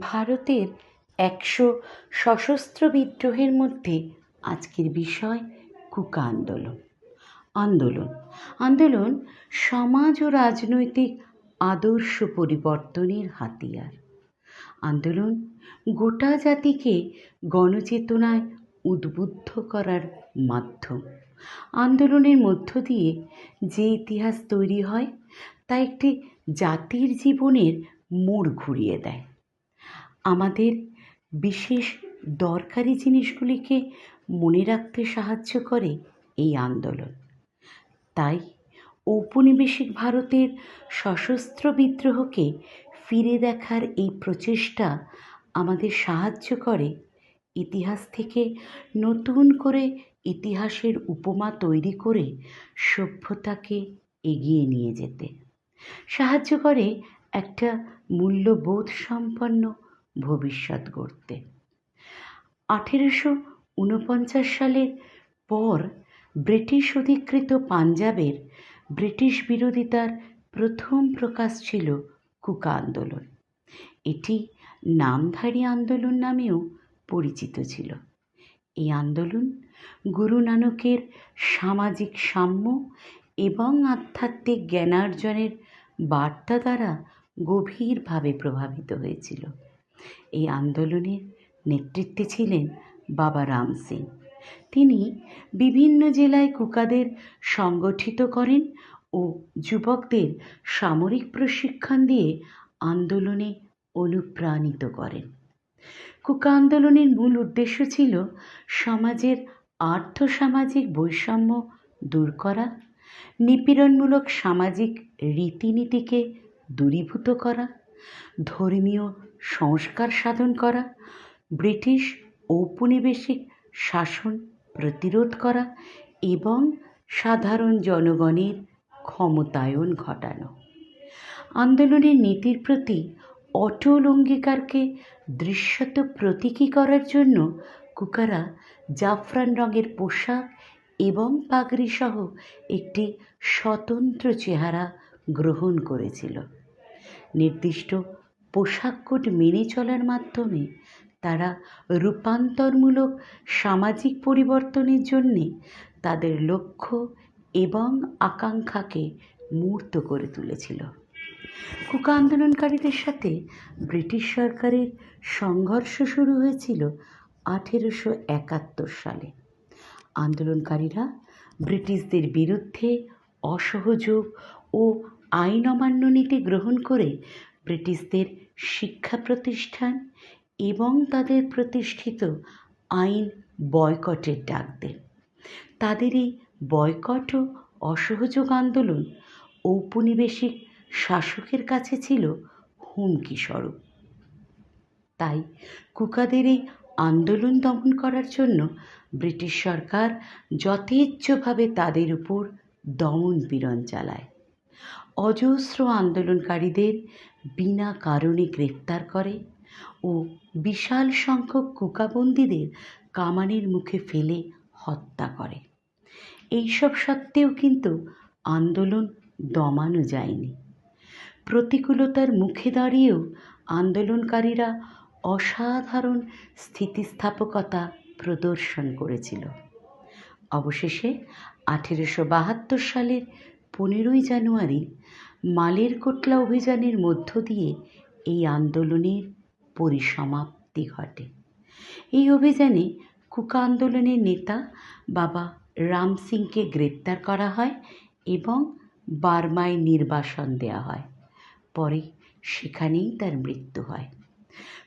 ভারতের একশো সশস্ত্র বিদ্রোহের মধ্যে আজকের বিষয় কুকা আন্দোলন। আন্দোলন। আন্দোলন সমাজ ও রাজনৈতিক আদর্শ পরিবর্তনের হাতিয়ার। আন্দোলন গোটা জাতিকে গণচেতনায় উদ্বুদ্ধ করার মাধ্যম। আন্দোলনের মধ্য দিয়ে যে ইতিহাস তৈরি হয়, তা একটি জাতির জীবনের মোড় ঘুরিয়ে দেয়। আমাদের বিশেষ দরকারি জিনিসগুলিকে মনে রাখতে সাহায্য করে এই আন্দোলন। তাই ঔপনিবেশিক ভারতের সশস্ত্র বিদ্রোহকে ফিরে দেখার এই প্রচেষ্টা আমাদের সাহায্য করে, ইতিহাস থেকে নতুন করে ইতিহাসের উপমা তৈরি করে সভ্যতাকে এগিয়ে নিয়ে যেতে। সাহায্য করে একটা মূল্যবোধ সম্পন্ন ভবিষ্যৎ গড়তে। আঠেরোশো ঊনপঞ্চাশ সালের পর ব্রিটিশ অধিকৃত পাঞ্জাবের ব্রিটিশ বিরোধিতার প্রথম প্রকাশ ছিল কুকা আন্দোলন। এটি নামধারী আন্দোলন নামেও পরিচিত ছিল। এই আন্দোলন গুরু নানকের সামাজিক সাম্য এবং আধ্যাত্মিক জ্ঞানার্জনের বার্তা দ্বারা গভীরভাবে প্রভাবিত হয়েছিল। এই আন্দোলনের নেতৃত্বে ছিলেন বাবা রাম সিং। তিনি বিভিন্ন জেলায় কুকাদের সংগঠিত করেন ও যুবকদের সামরিক প্রশিক্ষণ দিয়ে আন্দোলনে অনুপ্রাণিত করেন। কুকা আন্দোলনের মূল উদ্দেশ্য ছিল সমাজের আর্থসামাজিক বৈষম্য দূর করা, নিপীড়নমূলক সামাজিক রীতিনীতিকে দূরীভূত করা, ধর্মীয় সংস্কার সাধন করা, ব্রিটিশ ঔপনিবেশিক শাসন প্রতিরোধ করা এবং সাধারণ জনগণের ক্ষমতায়ন ঘটানো। আন্দোলনের নীতির প্রতি অটল অঙ্গীকারকে দৃশ্যত প্রতীকী করার জন্য কুকারা জাফরান রঙের পোশাক এবং পাগড়ি সহ একটি স্বতন্ত্র চেহারা গ্রহণ করেছিল। নির্দিষ্ট পোশাক কোড মেনে চলার মাধ্যমে তারা রূপান্তরমূলক সামাজিক পরিবর্তনের জন্যে তাদের লক্ষ্য এবং আকাঙ্ক্ষাকে মূর্ত করে তুলেছিল। কুকা আন্দোলনকারীদের সাথে ব্রিটিশ সরকারের সংঘর্ষ শুরু হয়েছিল আঠেরোশো একাত্তর সালে। আন্দোলনকারীরা ব্রিটিশদের বিরুদ্ধে অসহযোগ ও আইন অমান্য নীতি গ্রহণ করে ব্রিটিশদের শিক্ষা প্রতিষ্ঠান এবং তাদের প্রতিষ্ঠিত আইন বয়কটের ডাক দেন তাদের এই বয়কট ও অসহযোগ আন্দোলন ঔপনিবেশিক শাসকের কাছে ছিল হুমকি স্বরূপ। তাই কুকাদের এই আন্দোলন দমন করার জন্য ব্রিটিশ সরকার যথেচ্ছভাবে তাদের উপর দমন পীড়ন চালায়। অজস্র আন্দোলনকারীদের বিনা কারণে গ্রেপ্তার করে ও বিশাল সংখ্যক কুকাবন্দীদের কামানের মুখে ফেলে হত্যা করে। এইসব সত্ত্বেও কিন্তু আন্দোলন দমানো যায়নি। প্রতিকূলতার মুখে দাঁড়িয়েও আন্দোলনকারীরা অসাধারণ স্থিতিস্থাপকতা প্রদর্শন করেছিল। অবশেষে আঠেরোশো বাহাত্তর সালের পনেরোই জানুয়ারি মালের কোটলা অভিযানের মধ্য দিয়ে এই আন্দোলনের পরিসমাপ্তি ঘটে। এই অভিযানে কুকা আন্দোলনের নেতা বাবা রাম সিংকে গ্রেপ্তার করা হয় এবং বার্মায় নির্বাসন দেওয়া হয়। পরে সেখানেই তার মৃত্যু হয়।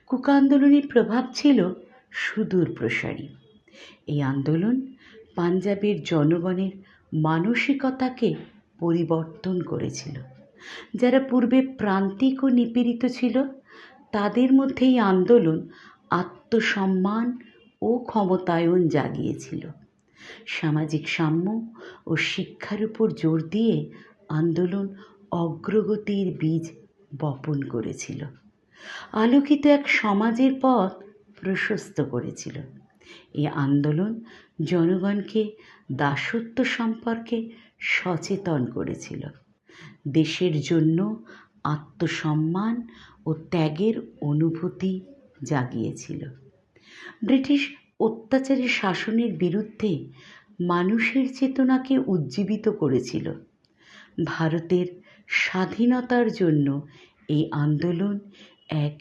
কুকা আন্দোলনের প্রভাব ছিল সুদূর প্রসারী। এই আন্দোলন পাঞ্জাবের জনগণের মানসিকতাকে পরিবর্তন করেছিল। যারা পূর্বে প্রান্তিক ও নিপীড়িত ছিল, তাদের মধ্যে এই আন্দোলন, আত্মসম্মান ও ক্ষমতায়ন জাগিয়েছিল। সামাজিক সাম্য ও শিক্ষার উপর জোর দিয়ে আন্দোলন অগ্রগতির বীজ বপন করেছিল। আলোকিত এক সমাজের পথ প্রশস্ত করেছিল। এই আন্দোলন জনগণকে দাসত্ব সম্পর্কে সচেতন করেছিল। দেশের জন্য আত্মসম্মান ও ত্যাগের অনুভূতি জাগিয়েছিল। ব্রিটিশ অত্যাচারী শাসনের বিরুদ্ধে মানুষের চেতনাকে উজ্জীবিত করেছিল। ভারতের স্বাধীনতার জন্য এই আন্দোলন এক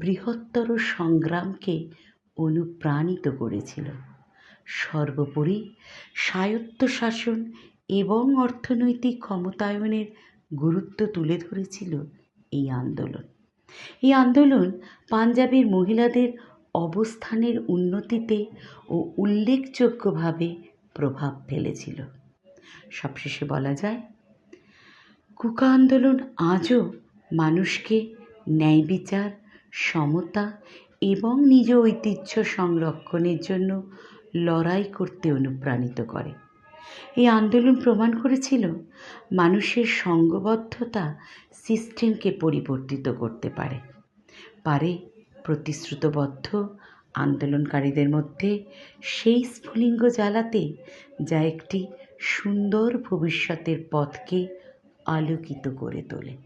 বৃহত্তর সংগ্রামকে অনুপ্রাণিত করেছিল। সর্বোপরি স্বায়ত্তশাসন এবং অর্থনৈতিক ক্ষমতায়নের গুরুত্ব তুলে ধরেছিল এই আন্দোলন। এই আন্দোলন পাঞ্জাবের মহিলাদের অবস্থানের উন্নতিতে ও উল্লেখযোগ্যভাবে প্রভাব ফেলেছিল। সবশেষে বলা যায়, কুকা আন্দোলন আজও মানুষকে ন্যায় বিচার সমতা এবং নিজ ঐতিহ্য সংরক্ষণের জন্য লড়াই করতে অনুপ্রাণিত করে। এই আন্দোলন প্রমাণ করেছিল মানুষের সঙ্গবদ্ধতা সিস্টেমকে পরিবর্তিত করতে পারে। পারে প্রতিশ্রুতবদ্ধ আন্দোলনকারীদের মধ্যে সেই স্ফুলিঙ্গ জ্বালাতে যা একটি সুন্দর ভবিষ্যতের পথকে আলোকিত করে তোলে।